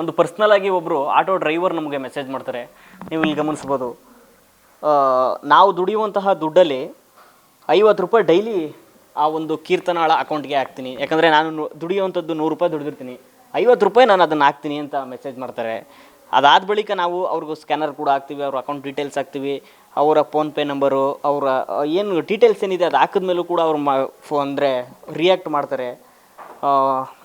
ಒಂದು ಪರ್ಸ್ನಲ್ ಆಗಿ ಒಬ್ಬರು ಆಟೋ ಡ್ರೈವರ್ ನಮಗೆ ಮೆಸೇಜ್ ಮಾಡ್ತಾರೆ. ನೀವು ಇಲ್ಲಿ ಗಮನಿಸ್ಬೋದು ನಾವು ದುಡಿಯುವಂತಹ ದುಡ್ಡಲ್ಲಿ ಐವತ್ತು ರೂಪಾಯಿ ಡೈಲಿ ಆ ಒಂದು ಕೀರ್ತನಾಳ ಅಕೌಂಟ್ಗೆ ಹಾಕ್ತೀನಿ. ಯಾಕಂದರೆ ನಾನು ದುಡಿಯುವಂಥದ್ದು ನೂರು ರೂಪಾಯಿ ದುಡಿದಿರ್ತೀನಿ. ಐವತ್ತು ರೂಪಾಯಿ ನಾನು ಅದನ್ನು ಹಾಕ್ತೀನಿ ಅಂತ ಮೆಸೇಜ್ ಮಾಡ್ತಾರೆ. ಅದಾದ ಬಳಿಕ ನಾವು ಅವ್ರಿಗೂ ಸ್ಕ್ಯಾನರ್ ಕೂಡ ಹಾಕ್ತೀವಿ, ಅವ್ರ ಅಕೌಂಟ್ ಡೀಟೇಲ್ಸ್ ಹಾಕ್ತೀವಿ, ಅವರ ಫೋನ್ಪೇ ನಂಬರು ಅವರ ಏನು ಡೀಟೇಲ್ಸ್ ಏನಿದೆ ಅದು ಹಾಕಿದ್ಮೇಲೂ ಕೂಡ ಅವ್ರು ಮಾ, ಫೋ, ಅಂದರೆ ರಿಯಾಕ್ಟ್ ಮಾಡ್ತಾರೆ.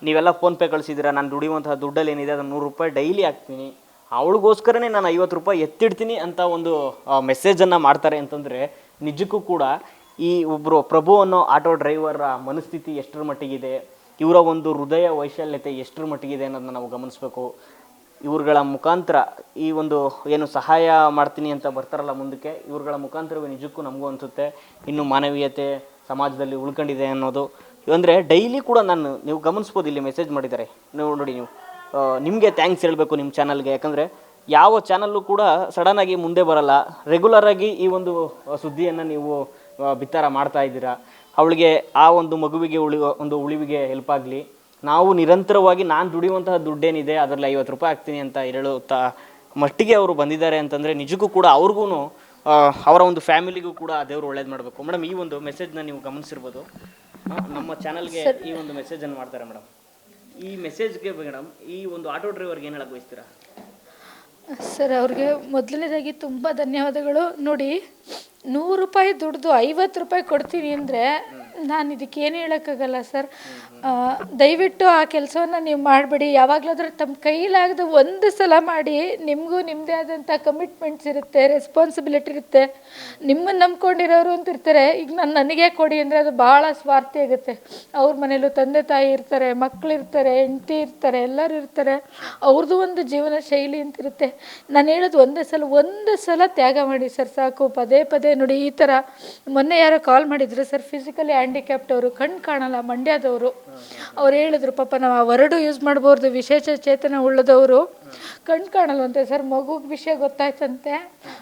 ನೀವೆಲ್ಲ ಫೋನ್ಪೇ ಕಳಿಸಿದ್ದೀರಾ, ನಾನು ದುಡಿಯುವಂತಹ ದುಡ್ಡಲ್ಲಿ ಏನಿದೆ ಅದನ್ನು ನೂರು ರೂಪಾಯಿ ಡೈಲಿ ಹಾಕ್ತೀನಿ. ಅವಳಿಗೋಸ್ಕರನೇ ನಾನು ಐವತ್ತು ರೂಪಾಯಿ ಎತ್ತಿಡ್ತೀನಿ ಅಂತ ಒಂದು ಮೆಸೇಜನ್ನು ಮಾಡ್ತಾರೆ ಅಂತಂದರೆ, ನಿಜಕ್ಕೂ ಕೂಡ ಈ ಒಬ್ಬರು ಪ್ರಭು ಅನ್ನೋ ಆಟೋ ಡ್ರೈವರ ಮನಸ್ಥಿತಿ ಎಷ್ಟರ ಮಟ್ಟಿಗಿದೆ, ಇವರ ಒಂದು ಹೃದಯ ವೈಶಾಲ್ಯತೆ ಎಷ್ಟರ ಮಟ್ಟಿಗಿದೆ ಅನ್ನೋದನ್ನ ನಾವು ಗಮನಿಸಬೇಕು. ಇವ್ರುಗಳ ಮುಖಾಂತರ ಈ ಒಂದು ಏನು ಸಹಾಯ ಮಾಡ್ತೀನಿ ಅಂತ ಬರ್ತಾರಲ್ಲ ಮುಂದಕ್ಕೆ, ಇವ್ರುಗಳ ಮುಖಾಂತರವೇ ನಿಜಕ್ಕೂ ನಮಗೂ ಅನಿಸುತ್ತೆ. ಇನ್ನು ಮಾನವೀಯತೆ ಸಮಾಜದಲ್ಲಿ ಉಳ್ಕೊಂಡಿದೆ ಅನ್ನೋದು ಅಂದರೆ ಡೈಲಿ ಕೂಡ ನಾನು ನೀವು ಗಮನಿಸ್ಬೋದು ಇಲ್ಲಿ ಮೆಸೇಜ್ ಮಾಡಿದ್ದಾರೆ. ನೀವು ನೋಡಿ ನೀವು. ನಿಮಗೆ ಥ್ಯಾಂಕ್ಸ್ ಹೇಳಬೇಕು ನಿಮ್ಮ ಚಾನಲ್ಗೆ ಯಾಕಂದರೆ ಯಾವ ಚಾನಲ್ಲು ಕೂಡ ಸಡನ್ನಾಗಿ ಮುಂದೆ ಬರಲ್ಲ. ರೆಗ್ಯುಲರ್ ಆಗಿ ಈ ಒಂದು ಸುದ್ದಿಯನ್ನು ನೀವು ಬಿತ್ತಾರ ಮಾಡ್ತಾ ಇದ್ದೀರಾ. ಅವಳಿಗೆ ಆ ಒಂದು ಮಗುವಿಗೆ ಉಳಿ ಒಂದು ಉಳಿವಿಗೆ ಹೆಲ್ಪ್ ಆಗಲಿ. ನಾವು ನಿರಂತರವಾಗಿ ನಾನು ದುಡಿಯುವಂತಹ ದುಡ್ಡೇನಿದೆ, ಅದರಲ್ಲಿ ಐವತ್ತು ರೂಪಾಯಿ ಹಾಕ್ತೀನಿ ಅಂತ ಹೇಳುತ್ತಾ ಮಟ್ಟಿಗೆ ಅವರು ಬಂದಿದ್ದಾರೆ ಅಂತಂದರೆ ನಿಜಕ್ಕೂ ಕೂಡ ಅವ್ರಿಗೂ ಅವರ ಒಂದು ಫ್ಯಾಮಿಲಿಗೂ ಕೂಡ ದೇವರು ಒಳ್ಳೇದು ಮಾಡಬೇಕು. ಮೇಡಮ್ ಈ ಒಂದು ಮೆಸೇಜ್ನ ನೀವು ಗಮನಿಸಿರ್ಬೋದು. ನಮ್ಮ ಚಾನಲ್ಗೆ ಈ ಒಂದು ಮೆಸೇಜ್ ಅನ್ನು ಮಾಡ್ತಾರೆ ಮೇಡಮ್ ಈ ಮೆಸೇಜ್ಗೆ ಮೇಡಮ್ ಈ ಒಂದು ಆಟೋ ಡ್ರೈವರ್ಗೆ ಏನು ಹೇಳಕ್ಕೆ ಬಯಸ್ತೀರಾ? ಸರ್ ಅವ್ರಿಗೆ ಮೊದಲನೇದಾಗಿ ತುಂಬ ಧನ್ಯವಾದಗಳು. ನೋಡಿ ನೂರು ರೂಪಾಯಿ ದುಡ್ದು ಐವತ್ತು ರೂಪಾಯಿ ಕೊಡ್ತೀನಿ ಅಂದರೆ ನಾನು ಇದಕ್ಕೆ ಏನು ಹೇಳೋಕ್ಕಾಗಲ್ಲ ಸರ್. ದಯವಿಟ್ಟು ಆ ಕೆಲಸವನ್ನು ನೀವು ಮಾಡಬೇಡಿ. ಯಾವಾಗಲಾದರೂ ತಮ್ಮ ಕೈಲಾಗದ ಒಂದು ಸಲ ಮಾಡಿ ನಿಮಗೂ ನಿಮ್ಮದೇ ಆದಂಥ ಕಮಿಟ್ಮೆಂಟ್ಸ್ ಇರುತ್ತೆ ರೆಸ್ಪಾನ್ಸಿಬಿಲಿಟಿ ಇರುತ್ತೆ. ನಿಮ್ಮನ್ನು ನಂಬ್ಕೊಂಡಿರೋರು ಅಂತ ಇರ್ತಾರೆ. ಈಗ ನಾನು ನನಗೆ ಕೊಡಿ ಅಂದರೆ ಅದು ಭಾಳ ಸ್ವಾರ್ಥಿ ಆಗುತ್ತೆ. ಅವ್ರ ಮನೇಲೂ ತಂದೆ ತಾಯಿ ಇರ್ತಾರೆ ಮಕ್ಕಳಿರ್ತಾರೆ ಹೆಂಡತಿ ಇರ್ತಾರೆ, ಎಲ್ಲರೂ ಇರ್ತಾರೆ. ಅವ್ರದ್ದು ಒಂದು ಜೀವನ ಶೈಲಿ ಅಂತ ಇರುತ್ತೆ. ನಾನು ಹೇಳೋದು ಒಂದೇ ಸಲ, ಒಂದು ಸಲ ತ್ಯಾಗ ಮಾಡಿ ಸರ್, ಸಾಕು. ಪದೇ ಪದೇ ನೋಡಿ ಈ ಥರ ಮೊನ್ನೆ ಯಾರೋ ಕಾಲ್ ಮಾಡಿದ್ರು ಸರ್ ಫಿಸಿಕಲಿ ಹ್ಯಾಂಡಿಕ್ಯಾಪ್ಟ್ ಅವರು ಕಣ್ಣು ಕಾಣಲ್ಲ, ಮಂಡ್ಯದವರು. ಅವ್ರು ಹೇಳಿದ್ರು, ಪಾಪ ನಾವು ಆ ವರ್ಡು ಯೂಸ್ ಮಾಡ್ಬೋದು ವಿಶೇಷ ಚೇತನ ಉಳ್ಳದವರು. ಕಣ್ಣು ಕಾಣಲ್ವಂತೆ, ಸರ್, ಮಗುಗೆ ವಿಷಯ ಗೊತ್ತಾಯ್ತಂತೆ.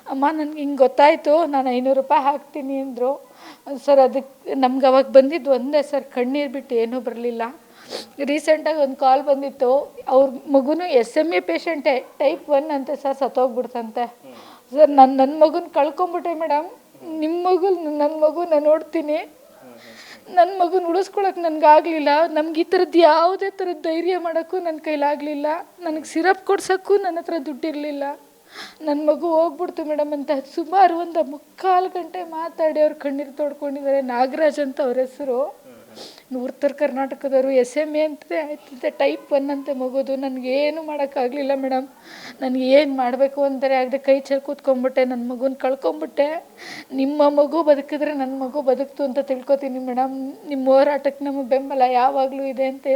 ಅಮ್ಮ, ನನಗೆ ಹಿಂಗೆ ಗೊತ್ತಾಯಿತು, ನಾನು ಐನೂರು ರೂಪಾಯಿ ಹಾಕ್ತೀನಿ, ಅಂದರು. ಸರ್ ಅದಕ್ಕೆ ನಮ್ಗೆ ಅವಾಗ ಬಂದಿದ್ದು ಒಂದೇ, ಸರ್, ಕಣ್ಣೀರು ಬಿಟ್ಟು ಏನೂ ಬರಲಿಲ್ಲ. ರೀಸೆಂಟಾಗಿ ಒಂದು ಕಾಲ್ ಬಂದಿತ್ತು, ಅವ್ರ ಮಗುನು ಎಸ್ ಎಂ ಎ ಪೇಷಂಟೇ, ಟೈಪ್ ಒನ್ ಅಂತೆ, ಸರ್, ಸತ್ತೋಗ್ಬಿಡ್ತಂತೆ. ಸರ್, ನಾನು ನನ್ನ ಮಗುನ ಕಳ್ಕೊಂಬಿಟ್ಟೆ ಮೇಡಮ್ ನಿಮ್ಮ ಮಗು ನನ್ನ ಮಗು ನಾನು ನೋಡ್ತೀನಿ. ನನ್ನ ಮಗುನ ಉಳಿಸ್ಕೊಳಕ್ ನನಗಾಗಲಿಲ್ಲ ನಮ್ಗೆ ಈ ಥರದ್ದು ಯಾವುದೇ ಥರದ ಧೈರ್ಯ ಮಾಡೋಕ್ಕೂ ನನ್ನ ಕೈಲಾಗಲಿಲ್ಲ ನನಗೆ ಸಿರಪ್ ಕೊಡ್ಸೋಕ್ಕೂ ನನ್ನ ಹತ್ರ ದುಡ್ಡಿರಲಿಲ್ಲ. ನನ್ನ ಮಗು ಹೋಗ್ಬಿಡ್ತು ಮೇಡಮ್ ಅಂತ ಸುಮಾರು ಒಂದು ಮುಕ್ಕಾಲು ಗಂಟೆ ಮಾತಾಡಿ ಅವ್ರು ಕಣ್ಣೀರು ತೊಡ್ಕೊಂಡಿದ್ದಾರೆ ನಾಗರಾಜ್ ಅಂತ ಅವ್ರ ಹೆಸರು. ಉತ್ತರ ಕರ್ನಾಟಕದವರು ಎಸ್ ಎಂ ಎ ಅಂತ ಆಯ್ತದೆ ಟೈಪ್ ಒನ್ ಅಂತ ಮಗೋದು ನನಗೇನು ಮಾಡೋಕ್ಕಾಗಲಿಲ್ಲ ಮೇಡಮ್ ನನಗೆ ಏನು ಮಾಡಬೇಕು ಅಂತಾರೆ ಆಗದೆ ಕೈ ಚೆಲ್ಲಿ ಕೂತ್ಕೊಂಡ್ಬಿಟ್ಟೆ ನನ್ನ ಮಗುನ ಕಳ್ಕೊಂಬಿಟ್ಟೆ. ನಿಮ್ಮ ಮಗು ಬದುಕಿದ್ರೆ ನನ್ನ ಮಗು ಬದುಕ್ತು ಅಂತ ತಿಳ್ಕೊತೀನಿ ಮೇಡಮ್ ನಿಮ್ಮ ಹೋರಾಟಕ್ಕೆ ನಮಗೆ ಬೆಂಬಲ ಯಾವಾಗಲೂ ಇದೆ ಅಂತ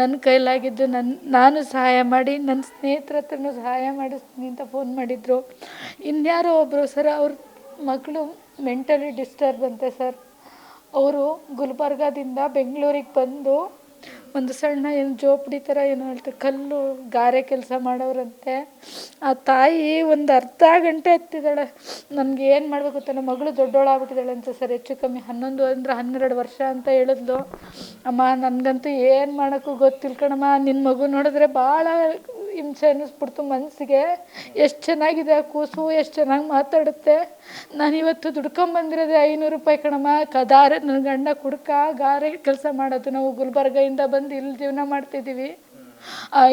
ನನ್ನ ಕೈಲಾಗಿದ್ದು ನನ್ನ ನಾನು ಸಹಾಯ ಮಾಡಿ ನನ್ನ ಸ್ನೇಹಿತರ ಹತ್ರನೂ ಸಹಾಯ ಮಾಡಿಸ್ತೀನಿ ಅಂತ ಫೋನ್ ಮಾಡಿದರು. ಇನ್ಯಾರೋ ಒಬ್ಬರು ಸರ್ ಅವ್ರ ಮಗಳು ಮೆಂಟಲಿ ಡಿಸ್ಟರ್ಬ್ ಅಂತೆ ಸರ್ ಅವರು ಗುಲ್ಬರ್ಗಾದಿಂದ ಬೆಂಗಳೂರಿಗೆ ಬಂದು ಒಂದು ಸಣ್ಣ ಏನು ಜೋಪಡಿ ಥರ ಏನೋ ಹೇಳ್ತಾರೆ ಕಲ್ಲು ಗಾರೆ ಕೆಲಸ ಮಾಡೋರಂತೆ. ಆ ತಾಯಿ ಒಂದು ಅರ್ಧ ಗಂಟೆ ಎತ್ತಿದ್ದಾಳೆ ನನಗೆ ಏನು ಮಾಡಬೇಕು ಅಂತ ನಮ್ಮ ಮಗಳು ದೊಡ್ಡೋಳಾಗ್ಬಿಟ್ಟಿದ್ದಾಳೆ ಅಂತ ಸರ್, ಹೆಚ್ಚು ಕಮ್ಮಿ ಹನ್ನೊಂದು ಅಂದ್ರೆ ಹನ್ನೆರಡು ವರ್ಷ ಅಂತ ಹೇಳಿದ್ಲು. ಅಮ್ಮ, ನನಗಂತೂ ಏನು ಮಾಡೋಕ್ಕೂ ಗೊತ್ತಿಲ್ಲ ಕಣಮ್ಮ. ನಿನ್ನ ಮಗು ನೋಡಿದ್ರೆ ಭಾಳ ಹಿಂಸೆ ಅನ್ನಿಸ್ಬಿಡ್ತು ಮನಸ್ಸಿಗೆ ಎಷ್ಟು ಚೆನ್ನಾಗಿದೆ ಕೂಸು, ಎಷ್ಟು ಚೆನ್ನಾಗಿ ಮಾತಾಡುತ್ತೆ. ನಾನು ಇವತ್ತು ದುಡ್ಕೊಂಬಂದಿರೋದೇ ಐನೂರು ರೂಪಾಯಿ ಕಣಮ್ಮ. ಕದಾರೆ ನನ್ನ ಗಂಡ ಕುಡ್ಕ ಗಾರೆ ಕೆಲಸ ಮಾಡೋದು. ನಾವು ಗುಲ್ಬರ್ಗಯಿಂದ ಬಂದು ಇಲ್ಲಿ ಜೀವನ ಮಾಡ್ತಿದ್ದೀವಿ.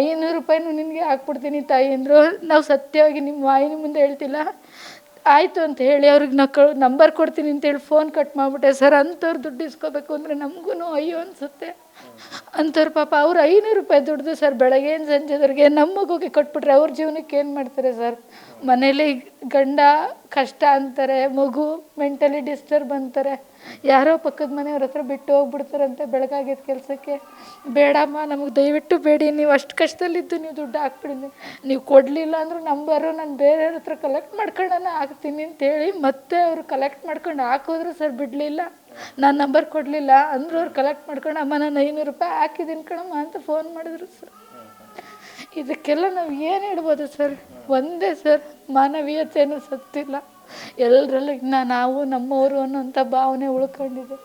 ಐನೂರು ರೂಪಾಯಿನೂ ನಿನಗೆ ಹಾಕ್ಬಿಡ್ತೀನಿ ತಾಯಿ ಅಂದರು. ನಾವು ಸತ್ಯವಾಗಿ ನಿಮ್ಮ ವಾಯಿನ ಮುಂದೆ ಹೇಳ್ತಿಲ್ಲ. ಆಯಿತು ಅಂತ ಹೇಳಿ ಅವ್ರಿಗೆ ನಾ ಕ ನಂಬರ್ ಕೊಡ್ತೀನಿ ಅಂತೇಳಿ ಫೋನ್ ಕಟ್ ಮಾಡಿಬಿಟ್ಟೆ. ಸರ್, ಅಂಥವ್ರು ದುಡ್ಡು ಇಸ್ಕೋಬೇಕು ಅಂದರೆ ನಮಗೂ ಅಯ್ಯೋ ಅನಿಸುತ್ತೆ. ಅಂಥವ್ರು ಪಾಪ, ಅವ್ರು ಐನೂರು ರೂಪಾಯಿ ದುಡ್ದು ಸರ್ ಬೆಳಗ್ಗೆಯಿಂದ ಸಂಜೆದವ್ರಿಗೆ ನಮ್ಮ ಮಗುಗೆ ಕೊಟ್ಬಿಟ್ರೆ ಅವ್ರ ಜೀವನಕ್ಕೆ ಏನು ಮಾಡ್ತಾರೆ ಸರ್? ಮನೇಲಿ ಗಂಡ ಕಷ್ಟ ಅಂತಾರೆ, ಮಗು ಮೆಂಟಲಿ ಡಿಸ್ಟರ್ಬ್ ಅಂತಾರೆ. ಯಾರೋ ಪಕ್ಕದ ಮನೆಯವ್ರ ಹತ್ರ ಬಿಟ್ಟು ಹೋಗ್ಬಿಡ್ತಾರಂತೆ ಬೆಳಗಾಗಿದ್ದ ಕೆಲಸಕ್ಕೆ. ಬೇಡಮ್ಮ, ನಮಗೆ ದಯವಿಟ್ಟು ಬೇಡಿ. ನೀವು ಅಷ್ಟು ಕಷ್ಟದಲ್ಲಿದ್ದು ನೀವು ದುಡ್ಡು ಹಾಕ್ಬಿಡಿ. ನೀವು ಕೊಡಲಿಲ್ಲ ಅಂದರೂ ನಂಬರು ನಾನು ಬೇರೆಯವ್ರ ಹತ್ರ ಕಲೆಕ್ಟ್ ಮಾಡ್ಕೊಳ್ಳೋಣ ಹಾಕ್ತೀನಿ ಅಂತೇಳಿ ಮತ್ತೆ ಅವರು ಕಲೆಕ್ಟ್ ಮಾಡ್ಕೊಂಡು ಹಾಕಿದ್ರು ಸರ್ ಬಿಡಲಿಲ್ಲ. ನಾನು ನಂಬರ್ ಕೊಡಲಿಲ್ಲ ಅಂದ್ರೆ ಅವ್ರು ಕಲೆಕ್ಟ್ ಮಾಡ್ಕೊಂಡು, ಅಮ್ಮ, ನಾನು ಐನೂರು ರೂಪಾಯಿ ಹಾಕಿದ್ದೀನಿ ಕಣಮ್ಮ ಅಂತ ಫೋನ್ ಮಾಡಿದ್ರು ಸರ್. ಇದಕ್ಕೆಲ್ಲ ನಾವು ಏನು ಹೇಳ್ಬೋದು ಸರ್? ಒಂದೇ ಸರ್ ಮಾನವೀಯತೆಯೂ ಸತ್ತಿಲ್ಲ. ಎಲ್ಲರಲ್ಲೂ ಇನ್ನು ನಾವು ನಮ್ಮವರು ಅನ್ನೋಂಥ ಭಾವನೆ ಉಳ್ಕೊಂಡಿದೆ.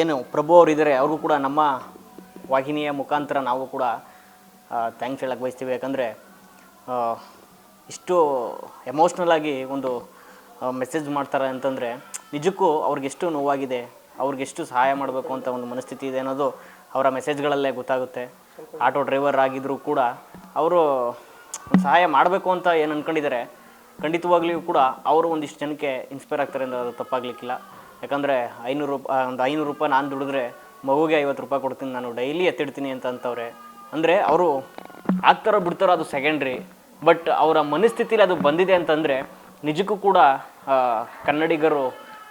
ಏನು, ಪ್ರಭು ಅವರು ಇದ್ದಾರೆ ಅವ್ರಿಗೂ ಕೂಡ ನಮ್ಮ ವಾಹಿನಿಯ ಮುಖಾಂತರ ನಾವು ಕೂಡ ಥ್ಯಾಂಕ್ಸ್ ಹೇಳಕ್ಕೆ ಬಯಸ್ತೀವಿ. ಯಾಕಂದರೆ ಇಷ್ಟು ಎಮೋಷ್ನಲ್ ಆಗಿ ಒಂದು ಮೆಸೇಜ್ ಮಾಡ್ತಾರೆ ಅಂತಂದರೆ, ನಿಜಕ್ಕೂ ಅವ್ರಿಗೆಷ್ಟು ನೋವಾಗಿದೆ ಅವ್ರಿಗೆಷ್ಟು ಸಹಾಯ ಮಾಡಬೇಕು ಅಂತ ಒಂದು ಮನಸ್ಥಿತಿ ಇದೆ ಅನ್ನೋದು ಅವರ ಮೆಸೇಜ್ಗಳಲ್ಲೇ ಗೊತ್ತಾಗುತ್ತೆ. ಆಟೋ ಡ್ರೈವರ್ ಆಗಿದ್ದರೂ ಕೂಡ, ಅವರು ಒಂದು ಸಹಾಯ ಮಾಡಬೇಕು ಅಂತ ಏನು ಅಂದ್ಕೊಂಡಿದ್ದಾರೆ ಖಂಡಿತವಾಗ್ಲಿಯೂ ಕೂಡ ಅವರು ಒಂದಿಷ್ಟು ಜನಕ್ಕೆ ಇನ್ಸ್ಪೈರ್ ಆಗ್ತಾರೆ ಅಂದರೆ ಅದು ತಪ್ಪಾಗಲಿಕ್ಕಿಲ್ಲ. ಯಾಕಂದರೆ ಐನೂರು ರೂಪಾಯಿ ಒಂದು ಐನೂರು ರೂಪಾಯಿ ನಾನು ದುಡಿದ್ರೆ ಮಗುಗೆ ಐವತ್ತು ರೂಪಾಯಿ ಕೊಡ್ತೀನಿ, ನಾನು ಡೈಲಿ ಎತ್ತಿಡ್ತೀನಿ ಅಂತ ಅಂತವ್ರೆ. ಅಂದರೆ ಅವರು ಆಗ್ತಾರೋ ಬಿಡ್ತಾರೋ ಅದು ಸೆಕೆಂಡ್ರಿ ಬಟ್ ಅವರ ಮನಸ್ಥಿತಿಲಿ ಅದು ಬಂದಿದೆ ಅಂತಂದರೆ ನಿಜಕ್ಕೂ ಕೂಡ ಕನ್ನಡಿಗರು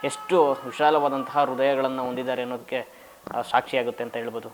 ಎಷ್ಟು ವಿಶಾಲವಾದಂತಹ ಹೃದಯಗಳನ್ನು ಹೊಂದಿದ್ದಾರೆ ಅನ್ನೋದಕ್ಕೆ ಸಾಕ್ಷಿಯಾಗುತ್ತೆ ಅಂತ ಹೇಳ್ಬೋದು.